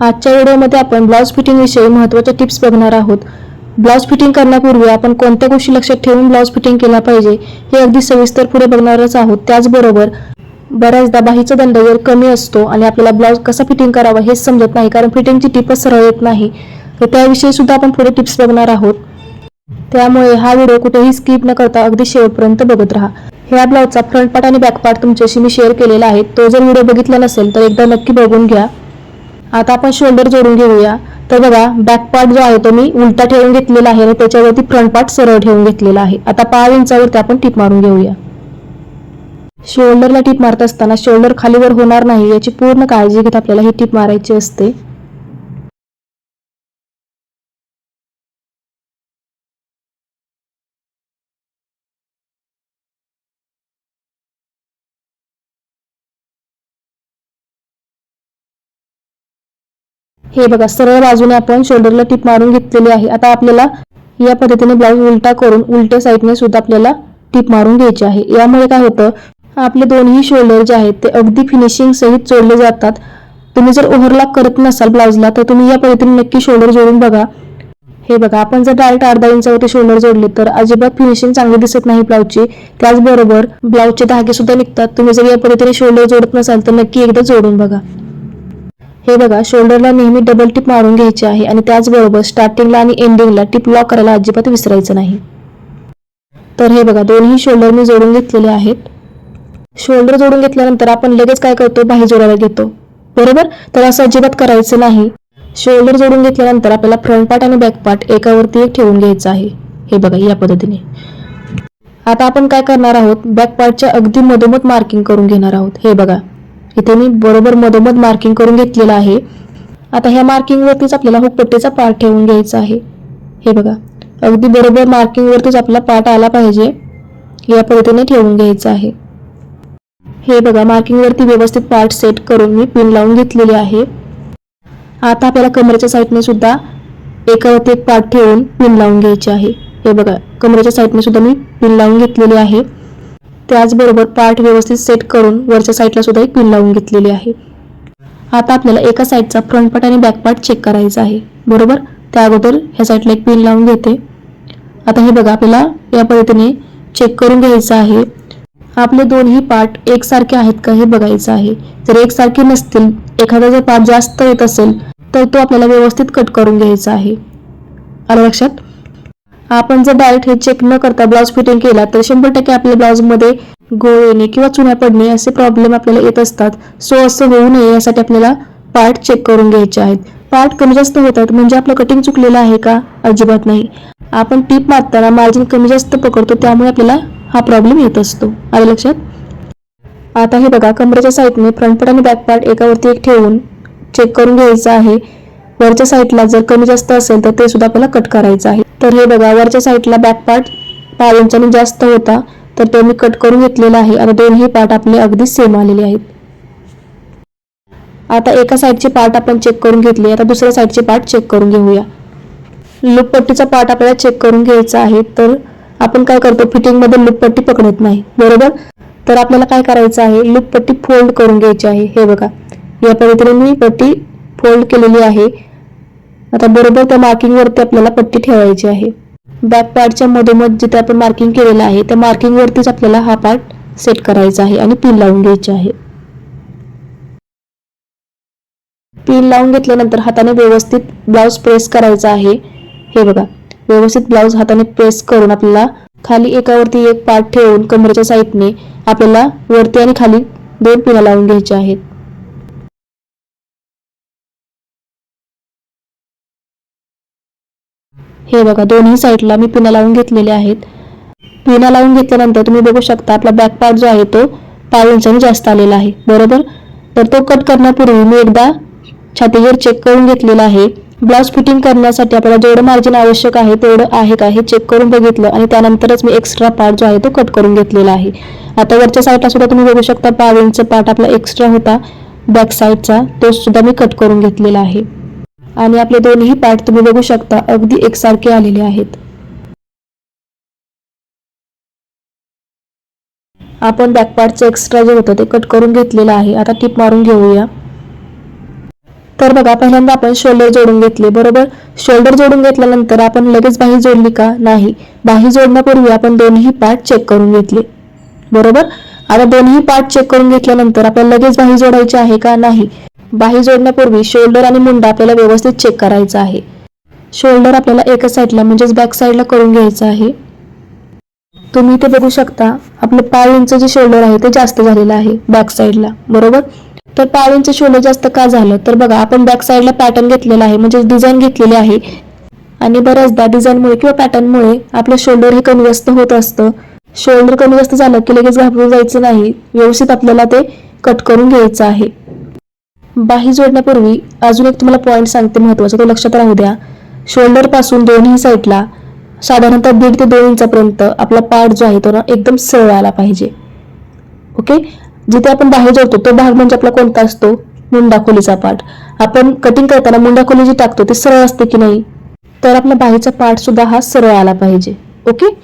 आजच्या व्हिडिओमध्ये आपण ब्लाऊज फिटिंगविषयी महत्त्वाच्या टिप्स बघणार आहोत. ब्लाऊज फिटिंग करण्यापूर्वी आपण कोणत्या गोष्टी लक्षात ठेवून ब्लाऊज फिटिंग केला पाहिजे हे अगदी सविस्तर पुढे बघणारच आहोत. त्याचबरोबर बऱ्याचदा बाहीचा दंड जर कमी असतो आणि आपल्याला ब्लाऊज कसा फिटिंग करावा हेच समजत नाही कारण फिटिंगची टिपच सरळ येत नाही. तर त्याविषयी सुद्धा आपण पुढे टिप्स बघणार आहोत. त्यामुळे हा व्हिडिओ कुठेही स्किप न करता अगदी शेवटपर्यंत बघत राहा. ह्या ब्लाऊजचा फ्रंट पार्ट आणि बॅक पार्ट तुमच्याशी मी शेअर केलेला आहे. तो जर व्हिडिओ बघितला नसेल तर एकदा नक्की बघून घ्या. आता आपण शोल्डर जोडून घेऊया. तर बघा बॅक पार्ट जो आहे तो मी उलटा ठेवून घेतलेला आहे आणि त्याच्यावरती फ्रंट पार्ट सरळ ठेवून घेतलेला आहे. आता पाव इंचावरती आपण टीप मारून घेऊया. शोल्डरला टीप मारत असताना शोल्डर खालीवर होणार नाही याची पूर्ण काळजी घेत आपल्याला ही टीप मारायची असते. हे बघा सरळ बाजूने आपण शोल्डरला टिप मारून घेतलेली आहे. आता आपल्याला या पद्धतीने ब्लाऊज उलटा करून उलट्या साईडने सुद्धा आपल्याला टिप मारून घ्यायची आहे. यामुळे काय होतं आपले दोन्ही शोल्डर जे आहेत ते अगदी फिनिशिंग सहित जोडले जातात. तुम्ही जर ओव्हरलॅप करत नसाल ब्लाऊजला तर तुम्ही या पद्धतीने नक्की शोल्डर जोडून बघा. हे बघा आपण जर डायरेक्ट अर्धा इंचावरती शोल्डर जोडले तर अजिबात फिनिशिंग चांगली दिसत नाही ब्लाऊजची त्याचबरोबर ब्लाऊजचे धागे सुद्धा निघतात. तुम्ही जर या पद्धतीने शोल्डर जोडत नसाल तर नक्की एकदा जोडून बघा. हे बघा शोल्डरला नेहमी डबल टिप मारून घ्यायची आहे आणि त्याचबरोबर स्टार्टिंगला आणि एंडिंगला टिप लॉक करायला अजिबात विसरायचं नाही. तर हे बघा दोन्ही शोल्डर मी जोडून घेतलेले आहेत. शोल्डर जोडून घेतल्यानंतर आपण लगेच काय करतो? बाही जोडायला घेतो. बरोबर? तर असं अजिबात करायचं नाही. शोल्डर जोडून घेतल्यानंतर आपल्याला फ्रंट पार्ट आणि बॅक पार्ट एकावरती एक ठेवून घ्यायचं आहे. हे बघा या पद्धतीने. आता आपण काय करणार आहोत? बॅक पार्टच्या अगदी मधोमध मार्किंग करून घेणार आहोत. हे बघा. इथे मी बरोबर मधोमध मार्किंग करून घेतलेलं आहे. आता ह्या मार्किंगवरतीच आपल्याला हुकपट्टीचा पार्ट ठेवून घ्यायचा आहे. हे बघा अगदी बरोबर मार्किंगवरतीच आपला पार्ट आला पाहिजे या पद्धतीने ठेवून घ्यायचं आहे. हे बघा मार्किंगवरती व्यवस्थित पार्ट सेट करून मी पिन लावून घेतलेली आहे. आता आपल्याला कमरेच्या साईडने सुद्धा एकावरती एक पार्ट ठेवून पिन लावून घ्यायचे आहे. हे बघा कमरेच्या साईडने सुद्धा मी पिन लावून घेतलेली आहे. त्याचबरोबर पार्ट व्यवस्थित सेट करून वरच्या साईडला सुद्धा एक पिन लावून घेतलेली आहे. आता आपल्याला एका साईडचा फ्रंट पार्ट आणि बॅक पार्ट चेक करायचा आहे. बरोबर? त्या अगोदर ह्या साईडला एक पिन लावून घेते. आता हे बघा आपल्याला या पद्धतीने चेक करून घ्यायचं आहे. आपले दोन्ही पार्ट एकसारखे आहेत का हे बघायचं आहे. जर एकसारखे नसतील एखादा जर पार्ट जास्त येत असेल तर तो आपल्याला व्यवस्थित कट करून घ्यायचा आहे. आलं लक्षात? आपण जर डायरेक्ट हे चेक न करता ब्लाऊज फिटिंग केला तर शंभर टक्के आपल्या ब्लाऊजमध्ये गोळ येणे किंवा चुन्या पडणे असे प्रॉब्लेम आपल्याला येत असतात. सो असं होऊ नये यासाठी आपल्याला पार्ट चेक करून घ्यायचे आहेत. पार्ट कमी जास्त होतात म्हणजे आपलं कटिंग चुकलेलं आहे का? अजिबात नाही. आपण टीप मारताना मार्जिन कमी जास्त पकडतो त्यामुळे आपल्याला हा प्रॉब्लेम येत असतो. आलं लक्षात? आता हे बघा कमरेच्या साईडने फ्रंट पार्ट आणि बॅक पार्ट एकावरती एक ठेवून चेक करून घ्यायचं आहे. वरच्या साईडला जर कमी जास्त असेल तर ते सुद्धा आपल्याला कट करायचं आहे. तर हे बघा वरच्या साईडला बॅक पार्ट पाच इंचाने जास्त होता तर तो मी कट करून घेतलेला आहे आणि दोन्ही पार्ट आपले अगदी सेम आलेले आहेत. आता एका साईडचे पार्ट आपण चेक करून घेतले आता दुसऱ्या साईडचे पार्ट चेक करून घेऊया. लूपपट्टीचा पार्ट आपल्याला चेक करून घ्यायचा आहे तर आपण काय करतो फिटिंगमध्ये लूपपट्टी पकडत नाही बरोबर? तर आपल्याला काय करायचं आहे लूपपट्टी फोल्ड करून घ्यायची आहे हे बघा. या पद्धतीने मी पट्टी फोल्ड केलेली आहे. आता बरोबर त्या मार्किंगवरती आपल्याला पट्टी ठेवायची आहे. बॅक पार्टच्या मधोमध जिथे आपण मार्किंग केलेलं आहे त्या मार्किंगवरतीच आपल्याला हा पार्ट सेट करायचा आहे आणि पिन लावून घ्यायची आहे. पिन लावून घेतल्यानंतर हाताने व्यवस्थित ब्लाऊज प्रेस करायचा आहे. हे बघा व्यवस्थित ब्लाऊज हाताने प्रेस करून आपल्याला खाली एकावरती एक पार्ट ठेवून कमरेच्या साईडने आपल्याला वरती आणि खाली दोन पिना लावून घ्यायच्या आहेत. हे बघा दोन्ही साईडला मी पिना लावून घेतलेले आहेत. पिना लावून घेतल्यानंतर तुम्ही बघू शकता आपला बॅक पार्ट जो आहे तो पाच इंचाने जास्त आलेला आहे. बरोबर? तर तो कट करण्यापूर्वी मी एकदा छातीवर चेक करून घेतलेला आहे. ब्लाऊज फिटिंग करण्यासाठी आपल्याला जेवढं मार्जिन आवश्यक आहे तेवढं आहे का हे चेक करून बघितलं आणि त्यानंतरच मी एक्स्ट्रा पार्ट जो आहे तो कट करून घेतलेला आहे. आता वरच्या साईडला सुद्धा तुम्ही बघू शकता पाव इंच पार्ट आपला एक्स्ट्रा होता. बॅक साईडचा तो सुद्धा मी कट करून घेतलेला आहे. आणि आपले दोन्ही पार्ट तुम्ही बघू शकता. अगदी एकसारखे आलेले आहेत. आपण बॅक पार्टचं एक्स्ट्रा जे होतं ते कट करून घेतलेलं आहे. आता टिप मारून घेऊया. तर बघा पहिल्यांदा आपण शोल्डर जोडून घेतले बरोबर? शोल्डर जोडून घेतल्यानंतर आपण लगेच बाही जोडली का? नाही. बाही जोडण्यापूर्वी आपण दोन्ही पार्ट चेक करून घेतले. बरोबर? आता दोन्ही पार्ट चेक करून घेतल्यानंतर आपण लगेच बाही जोडायची आहे का? नाही. बाही जोडण्यापूर्वी शोल्डर आणि मुंडा आपल्याला व्यवस्थित चेक करायचा आहे. शोल्डर आपल्याला एका साईडला म्हणजेच बॅक साईडला करून घ्यायचं आहे. तुम्ही इथे बघू शकता आपलं पाय इंच जे शोल्डर आहे ते जास्त झालेलं आहे बॅक साईडला बरोबर? तर पाय इंच शोल्डर जास्त का झालं? तर बघा आपण बॅक साईडला पॅटर्न घेतलेला आहे म्हणजे डिझाईन घेतलेली आहे. आणि बऱ्याचदा डिझाईनमुळे किंवा पॅटर्नमुळे आपलं शोल्डर हे कमी जास्त होत असतं. शोल्डर कमी जास्त झालं की लगेच घाबरून जायचं नाही. व्यवस्थित आपल्याला ते कट करून घ्यायचं आहे. बाही जोडण्यापूर्वी अजून एक तुम्हाला पॉईंट सांगते महत्त्वाचा तो लक्षात राहू द्या. शोल्डरपासून दोन्ही साईडला साधारणतः दीड ते दोन इंचापर्यंत आपला पार्ट जो आहे तो ना एकदम सरळ आला पाहिजे. ओके जिथे आपण बाहेर जोडतो तो भाग म्हणजे आपला कोणता असतो? मुंडा खोलीचा पार्ट आपण कटिंग करताना मुंडा खोली जी टाकतो ते सरळ असते की नाही? तर आपला बाहीचा पार्ट सुद्धा हा सरळ आला पाहिजे. ओके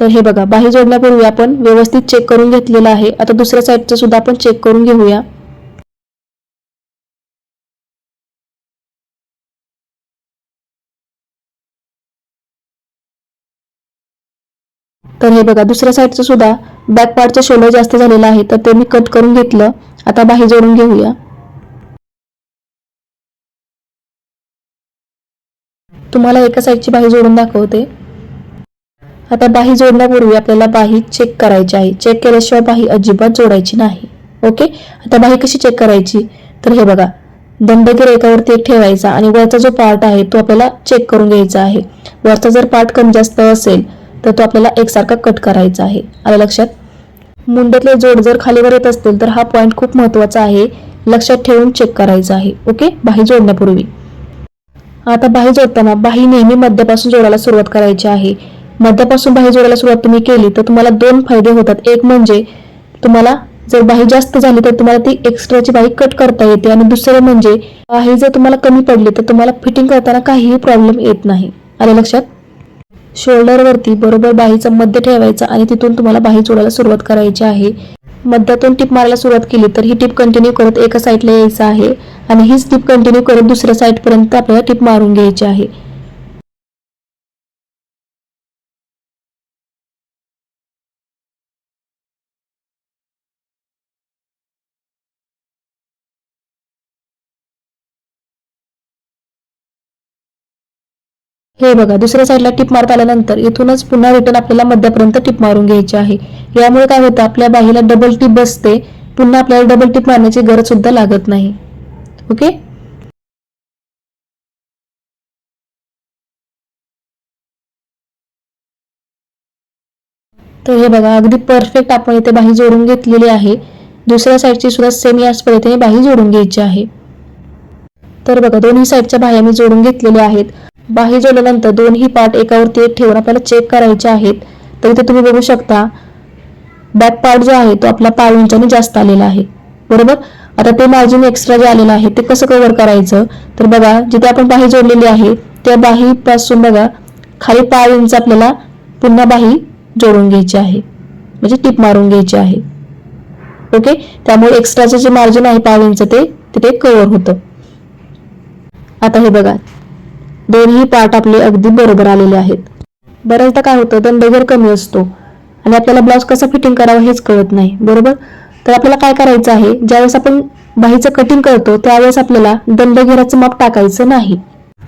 तर हे बघा बाही जोडण्यापूर्वी आपण व्यवस्थित चेक करून घेतलेलं आहे. आता दुसऱ्या साईडचं सुद्धा आपण चेक करून घेऊया. तर हे बघा दुसऱ्या साईडचं सुद्धा बॅक पार्टचं शोल्डर जास्त झालेलं आहे तर ते मी कट करून घेतलं. आता बाही जोडून घेऊया. तुम्हाला एका साईडची बाही जोडून दाखवते. आता बाही जोडण्यापूर्वी आपल्याला बाही चेक करायची आहे. चेक केल्याशिवाय बाही अजिबात जोडायची नाही. ओके आता बाही कशी चेक करायची? तर हे बघा दंडगीर एकावरती एक ठेवायचा आणि वरचा जो पार्ट आहे तो आपल्याला चेक करून घ्यायचा आहे. वरचा जर पार्ट कमी जास्त असेल तर तो आपल्याला एकसारखा कट करायचा आहे. आलं लक्षात मुंड्यातले जोड जर खालीवर येत असतील तर हा पॉईंट खूप महत्त्वाचा आहे. लक्षात ठेवून चेक करायचा आहे. ओके बाही जोडण्यापूर्वी. आता बाही जोडताना बाही नेहमी मध्यापासून जोडायला सुरुवात करायची आहे. मध्यापासून बाही जोडायला सुरुवात तुम्ही केली तर तुम्हाला दोन फायदे होतात. एक म्हणजे तुम्हाला जर बाही जास्त झाली तर तुम्हाला ती एक्स्ट्राची बाही कट करता येते. आणि दुसरं म्हणजे बाही जर तुम्हाला कमी पडली तर तुम्हाला फिटिंग करताना काहीही प्रॉब्लेम येत नाही. आले लक्षात? शोल्डरवरती बरोबर बाहीचा मध्य ठेवायचा आणि तिथून तुम्हाला बाही जोडायला सुरुवात करायची आहे. मध्यातून टिप मारायला सुरुवात केली तर ही टिप कंटिन्यू करत एका साईडला यायचं आहे आणि हीच टिप कंटिन्यू करत दुसऱ्या साईडपर्यंत आपल्याला टिप मारून घ्यायची आहे. हे बघा दुसऱ्या साईडला टिप मारत आल्यानंतर इथूनच पुन्हा रिटर्न आपल्याला मध्यापर्यंत टिप मारून घ्यायची आहे. यामुळे काय होतं आपल्या बाहीला डबल टिप बसते पुन्हा आपल्याला डबल टिप मारण्याची गरज सुद्धा लागत नाही. ओके तर हे बघा अगदी परफेक्ट आपण इथे बाही जोडून घेतलेली आहे. दुसऱ्या साईडची सुद्धा सेम याच पद्धतीने बाही जोडून घ्यायची आहे. तर बघा दोन्ही साईडच्या बाह्या मी जोडून घेतलेल्या आहेत. बाही जोडल्यानंतर दोन्ही पार्ट एकावरती एक ठेवून आपल्याला चेक करायचे आहेत. तर इथे तुम्ही बघू शकता बॅक पार्ट जो आहे तो आपला पाय इंचाने जास्त आलेला आहे. बरोबर? आता ते मार्जिन एक्स्ट्रा जे आलेलं आहे ते कसं कव्हर करायचं? तर बघा जिथे आपण बाही जोडलेली आहे त्या बाहीपासून बघा खाली पाय इंच आपल्याला पुन्हा बाही जोडून घ्यायची आहे. म्हणजे टिप मारून घ्यायची आहे. ओके? त्यामुळे एक्स्ट्राचं जे मार्जिन आहे पाय इंच ते तिथे कव्हर होतं. आता हे बघा. दोन्ही पार्ट आपले अगदी बरोबर आलेले आहेत. बऱ्याचदा काय होतं दंडगेर कमी असतो. आणि आपल्याला ब्लाऊज कसा फिटिंग करावा हेच कळत नाही बरोबर? तर आपल्याला काय करायचं आहे ज्यावेळेस आपण बाहीचं कटिंग करतो त्यावेळेस आपल्याला दंडघेराचं माप टाकायचं नाही.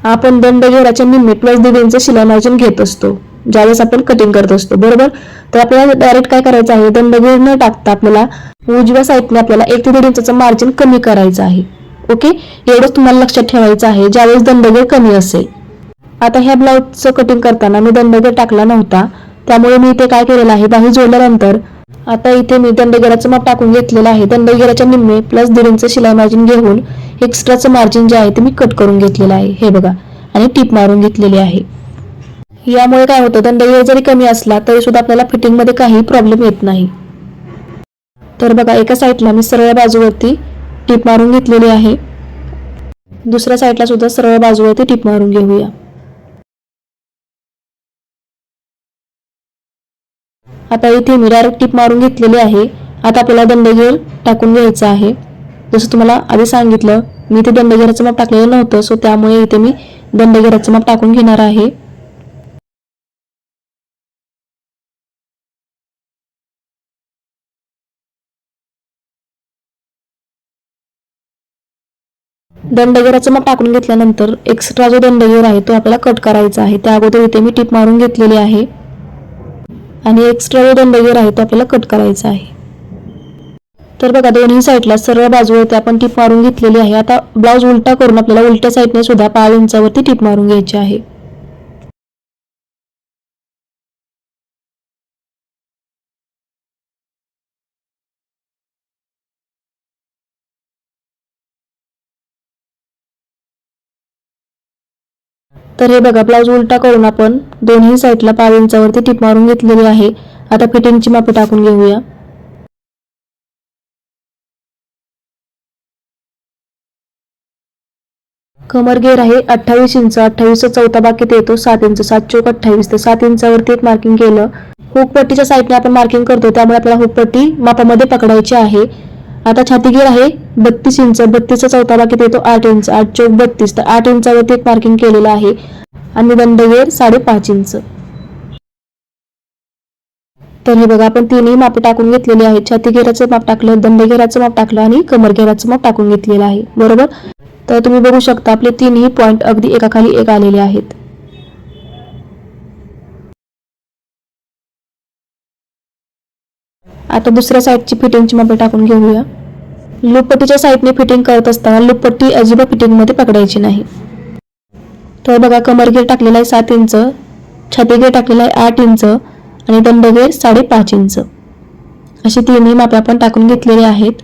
आपण दंडघेराच्या निम्मे प्लस दीड इंच घेत असतो ज्यावेळेस आपण कटिंग करत असतो बरोबर? तर आपल्याला डायरेक्ट काय करायचं आहे दंडघेर न टाकता आपल्याला उजव्या साईडने आपल्याला एक ते दीड इंचाचं मार्जिन कमी करायचं आहे. ओके? एवढंच तुम्हाला लक्षात ठेवायचं आहे ज्यावेळेस दंडगेर कमी असेल. आता ह्या ब्लाऊजचं कटिंग करताना मी दंडगेर टाकला नव्हता त्यामुळे मी इथे काय केलेलं आहे बाही जोडल्यानंतर आता इथे मी दंडगेराचं माप टाकून घेतलेलं आहे. दंडगेराच्या निम्मे प्लस दीड इंच शिलाई मार्जिन घेऊन एक्स्ट्राचं मार्जिन जे आहे ते मी कट करून घेतलेलं आहे. हे बघा. आणि टीप मारून घेतलेली आहे. यामुळे काय होतं दंडगेर जरी कमी असला तरी सुद्धा आपल्याला फिटिंगमध्ये काही प्रॉब्लेम येत नाही. तर बघा एका साईडला मी सरळ बाजूवरती टीप मारून घेतलेली आहे. दुसऱ्या साईडला सुद्धा सरळ बाजूवरती टीप मारून घेऊया. आता इथे मी डायरेक्ट टीप मारून घेतलेली आहे. आता आपल्याला दंडगीर टाकून घ्यायचा आहे. जसं तुम्हाला आधी सांगितलं मी इथे दंडगेराचं माप टाकलेलं नव्हतं सो त्यामुळे इथे मी दंडगेराचं माप टाकून घेणार आहे. दंडगेराचं मग टाकून घेतल्यानंतर एक्स्ट्रा जो दंडगेर आहे तो आपल्याला कट करायचा आहे. त्या अगोदर इथे मी टीप मारून घेतलेली आहे. आणि एक्स्ट्रा जो दंडगेर आहे तो आपल्याला कट करायचा आहे. तर बघा दोन्ही साईडला सरळ बाजूवरती आपण टीप मारून घेतलेली आहे. आता ब्लाऊज उलटा करून आपल्याला उलट्या साईडने सुद्धा पाच इंचावरती टीप मारून घ्यायची आहे. तर हे बघा ब्लाऊज उलटा करून आपण दोन्ही साईडला पाव इंचावरती टिप मारून घेतलेली आहे. आता फिटिंगची माप टाकून घेऊया. कमर घेर आहे अठ्ठावीस इंच अठ्ठावीसचा चौथा बाकीत येतो सात इंच सात चौक अठ्ठावीस. तर सात इंचावरती एक मार्किंग केलं. हुकपट्टीच्या साईडने आपण मार्किंग करतो त्यामुळे आपल्याला हुकपट्टी मापामध्ये पकडायची आहे. आता छाती आहे बत्तीस इंच बत्तीसचा चौथा बाकी येतो आठ इंच आठ चौक बत्तीस. तर आठ इंचावरती एक मार्किंग केलेलं आहे. आणि दंडगेर साडेपाच इंच. तर हे बघा आपण तिन्ही माप टाकून घेतलेली आहेत. छाती घेराचं माप टाकलं दंडघेराचं माप टाकलं आणि कमर घेराचं माप टाकून घेतलेलं आहे. बरोबर? तर तुम्ही बघू शकता आपले तिन्ही पॉइंट अगदी एकाखाली एक आलेले आहेत. आता दुसऱ्या साईडची फिटिंगची मापे टाकून घेऊया. लूपपट्टीच्या साईडने फिटिंग करत असताना लूपपट्टी अजिबात फिटिंगमध्ये पकडायची नाही. तर बघा कमरगेर टाकलेला आहे सात इंच छातीगेर टाकलेला आहे आठ इंच आणि दंडगेर साडेपाच इंच. अशी तिन्ही मापे आपण टाकून घेतलेली आहेत.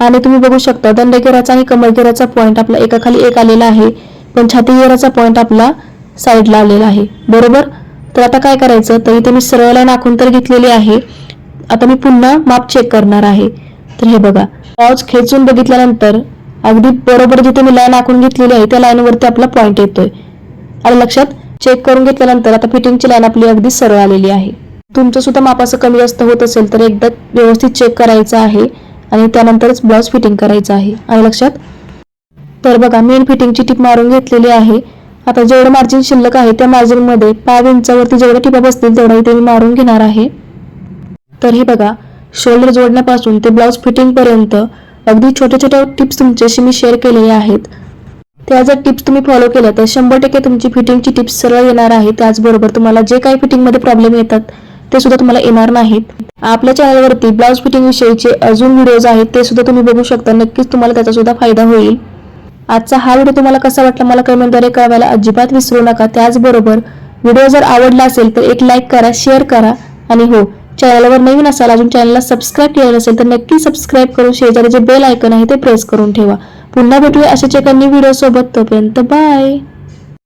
आणि तुम्ही बघू शकता दंडगेराचा आणि कमरगेराचा पॉईंट आपला एकाखाली एक आलेला आहे पण छातीगेराचा पॉईंट आपला साईडला आलेला आहे. बरोबर? तर आता काय करायचं? तर इथे मी सरळ लाईन आखून तर घेतलेली आहे. आता मी पुन्हा माप चेक करणार आहे. तर हे बघा पॉज खेचून बघितल्यानंतर अगदी बरोबर जिथे मी लाईन आखून घेतलेली आहे त्या लाईनवरती आपला पॉईंट येतोय. आणि लक्षात चेक करून घेतल्यानंतर आता फिटिंगची लाईन आपली अगदी सरळ आलेली आहे. तुमचं सुद्धा माप असं कमी जास्त होत असेल तर एकदा व्यवस्थित चेक करायचं आहे आणि त्यानंतरच ब्लाऊज फिटिंग करायचं आहे. आणि लक्षात तर बघा मेन फिटिंगची टीप मारून घेतलेली आहे. आता जेवढं मार्जिन शिल्लक आहे त्या मार्जिनमध्ये पाच इंचावरती जेवढ्या टिपा बसतील तेवढा इथे मी मारून घेणार आहे. तर हे बघा शोल्डर जोडण्यापासून ते ब्लाऊज फिटिंगपर्यंत अगदी छोट्या छोट्या टिप्स तुमच्याशी मी शेअर केलेल्या आहेत. त्या जर टिप्स तुम्ही फॉलो केल्या तर शंभर टक्के तुमची फिटिंगची टिप्स सरळ येणार आहे त्याचबरोबर तुम्हाला जे काही फिटिंगमध्ये प्रॉब्लेम येतात ते सुद्धा तुम्हाला येणार नाहीत. आपल्या चॅनलवरती ब्लाऊज फिटिंग विषयीचे अजून व्हिडिओज आहेत ते सुद्धा तुम्ही बघू शकता. नक्कीच तुम्हाला त्याचा सुद्धा फायदा होईल. आजचा हा व्हिडिओ तुम्हाला कसा वाटला मला कमेंटद्वारे कळवायला अजिबात विसरू नका. त्याचबरोबर व्हिडिओ जर आवडला असेल तर एक लाईक करा शेअर करा. आणि हो चॅनलवर नवीन असाल अजून चॅनलला सबस्क्राईब केलं नसेल तर नक्की सबस्क्राईब करून शेजारी जे बेल आयकन आहे ते प्रेस करून ठेवा. पुन्हा भेटूया अशाच एका व्हिडिओसोबत व्हिडिओ सोबत. तोपर्यंत बाय